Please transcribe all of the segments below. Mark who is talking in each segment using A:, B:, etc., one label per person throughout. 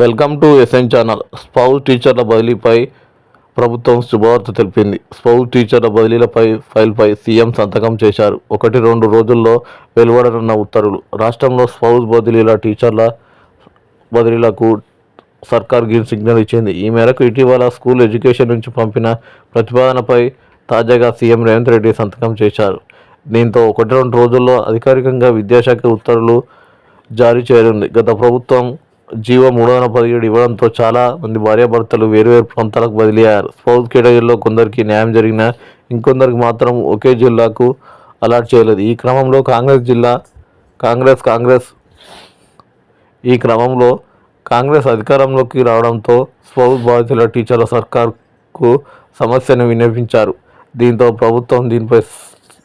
A: Welcome to SN channel. Spouse టీచర్ల బదిలీపై ప్రభుత్వం శుభవార్త తెలిపింది. స్పౌస్ టీచర్ల బదిలీలపై ఫైల్పై సీఎం సంతకం చేశారు. ఒకటి రెండు రోజుల్లో వెలువడనున్న ఉత్తర్వులు. రాష్ట్రంలో స్పౌస్ బదిలీల టీచర్ల బదిలీలకు సర్కార్ గ్రీన్ సిగ్నల్ ఇచ్చింది. ఈ మేరకు ఇటీవల స్కూల్ ఎడ్యుకేషన్ నుంచి పంపిన ప్రతిపాదనపై తాజాగా సీఎం రేవంత్ రెడ్డి సంతకం చేశారు. దీంతో ఒకటి రెండు రోజుల్లో అధికారికంగా విద్యాశాఖ ఉత్తర్వులు జారీ చేయనుంది. గత ప్రభుత్వం జీవో మూడు వందల పదిహేడు ఇవ్వడంతో చాలా మంది భార్యాభర్తలు వేరువేరు ప్రాంతాలకు బదిలీ అయ్యారు. స్పౌస్ కేటగిరీలో కొందరికి న్యాయం జరిగిన ఇంకొందరికి మాత్రం ఒకే జిల్లాకు అలాట్ చేయలేదు. ఈ క్రమంలో కాంగ్రెస్ జిల్లా కాంగ్రెస్ కాంగ్రెస్ ఈ క్రమంలో కాంగ్రెస్ అధికారంలోకి రావడంతో స్పౌస్ బాధితుల టీచర్ల సర్కార్కు సమస్యను వినిపించారు దీంతో ప్రభుత్వం దీనిపై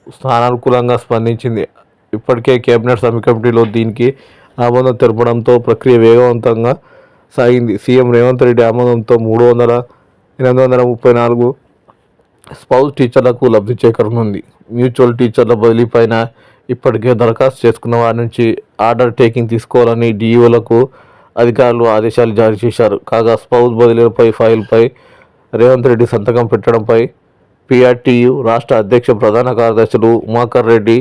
A: స్థానానుకూలంగా స్పందించింది. ఇప్పటికే కేబినెట్ సబ్ కమిటీలో దీనికి ఆమోదం తెలపడంతో ప్రక్రియ వేగవంతంగా సాగింది. సీఎం రేవంత్ రెడ్డి ఆమోదంతో మూడు వందల ఎనిమిది వందల ముప్పై నాలుగు స్పౌస్ టీచర్లకు లబ్ధి చేకూరనుంది మ్యూచువల్ టీచర్ల బదిలీపైన ఇప్పటికే దరఖాస్తు చేసుకున్న వారి నుంచి ఆర్డర్ టేకింగ్ తీసుకోవాలని డిఈఓలకు అధికారులు ఆదేశాలు జారీ చేశారు. కాగా స్పౌస్ బదిలీలపై ఫైల్పై రేవంత్ రెడ్డి సంతకం పెట్టడంపై పిఆర్టీయు రాష్ట్ర అధ్యక్ష ప్రధాన కార్యదర్శులు ఉమాకర్ రెడ్డి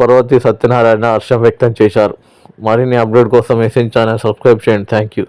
A: పర్వతి సత్యనారాయణ హర్షం వ్యక్తం చేశారు. మరిన్ని అప్డేట్ కోసం ఎస్ఎన్ ఛానల్ సబ్స్క్రైబ్ చేయండి. Thank you